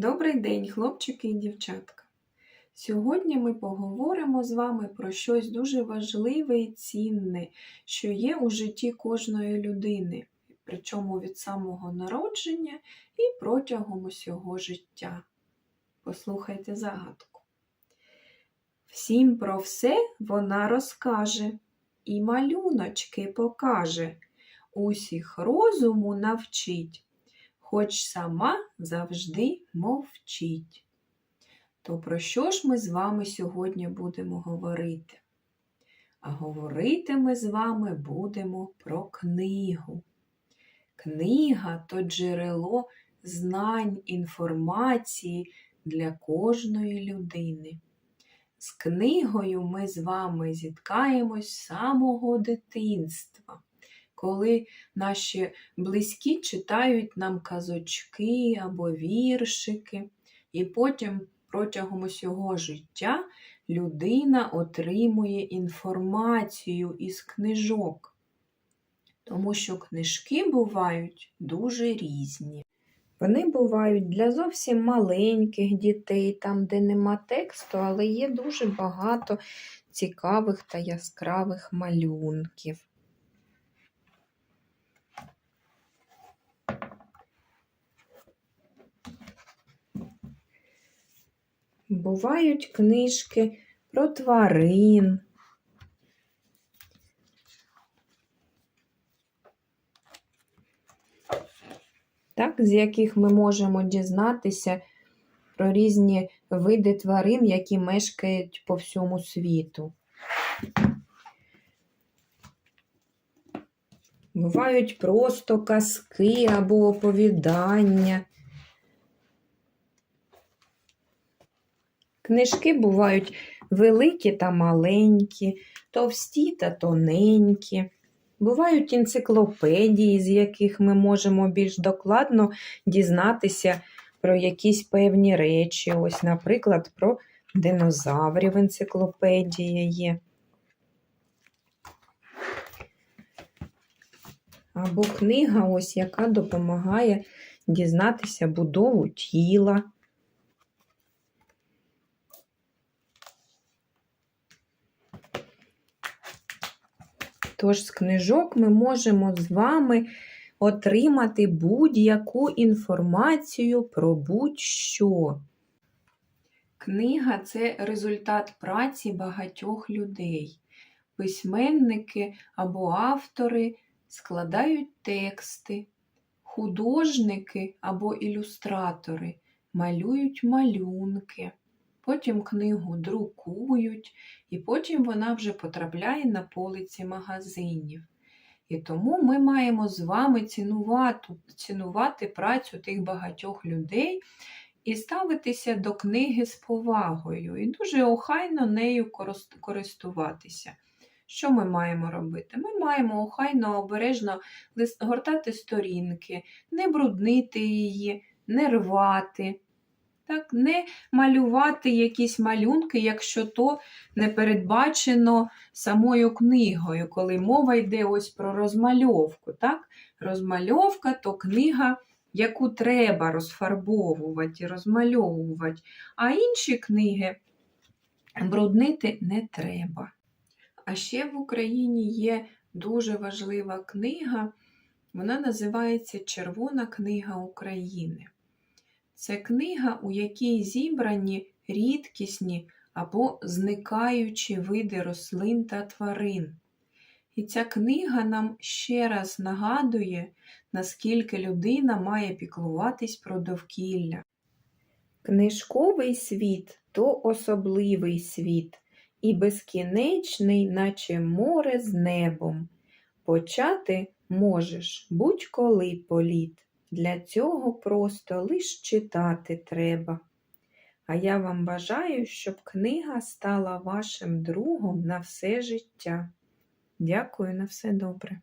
Добрий день, хлопчики і дівчатка. Сьогодні ми поговоримо з вами про щось дуже важливе і цінне, що є у житті кожної людини, причому від самого народження і протягом усього життя. Послухайте загадку. Всім про все вона розкаже і малюночки покаже, усіх розуму навчить хоч сама завжди мовчить. То про що ж ми з вами сьогодні будемо говорити? А говорити ми з вами будемо про книгу. Книга то джерело знань, інформації для кожної людини. З книгою ми з вами зіткаємось з самого дитинства коли наші близькі читають нам казочки або віршики, і потім протягом усього життя людина отримує інформацію із книжок, тому що книжки бувають дуже різні. Вони бувають для зовсім маленьких дітей, там, де нема тексту, але є дуже багато цікавих та яскравих малюнків. Бувають книжки про тварин. Так, з яких ми можемо дізнатися про різні види тварин, які мешкають по всьому світу. Бувають просто казки або оповідання. Книжки бувають великі та маленькі, товсті та тоненькі. Бувають енциклопедії, з яких ми можемо більш докладно дізнатися про якісь певні речі. Ось, наприклад, про динозаврів енциклопедія є. Або книга, ось яка допомагає дізнатися будову тіла. Тож з книжок ми можемо з вами отримати будь-яку інформацію про будь-що. Книга це результат праці багатьох людей. Письменники або автори складають тексти, художники або ілюстратори малюють малюнки потім книгу друкують, і потім вона вже потрапляє на полиці магазинів. І тому ми маємо з вами цінувати, цінувати працю тих багатьох людей і ставитися до книги з повагою, і дуже охайно нею користуватися. Що ми маємо робити? Ми маємо охайно, обережно гортати сторінки, не бруднити її, не рвати. Так, Не малювати якісь малюнки, якщо то не передбачено самою книгою, коли мова йде ось про розмальовку. Так? Розмальовка то книга, яку треба розфарбовувати, розмальовувати, а інші книги бруднити не треба. А ще в Україні є дуже важлива книга, вона називається Червона книга України. Це книга, у якій зібрані рідкісні або зникаючі види рослин та тварин. І ця книга нам ще раз нагадує, наскільки людина має піклуватись про довкілля. Книжковий світ то особливий світ, і безкінечний, наче море з небом. Почати можеш будь-коли політ. Для цього просто лиш читати треба. А я вам бажаю, щоб книга стала вашим другом на все життя. Дякую на все добре.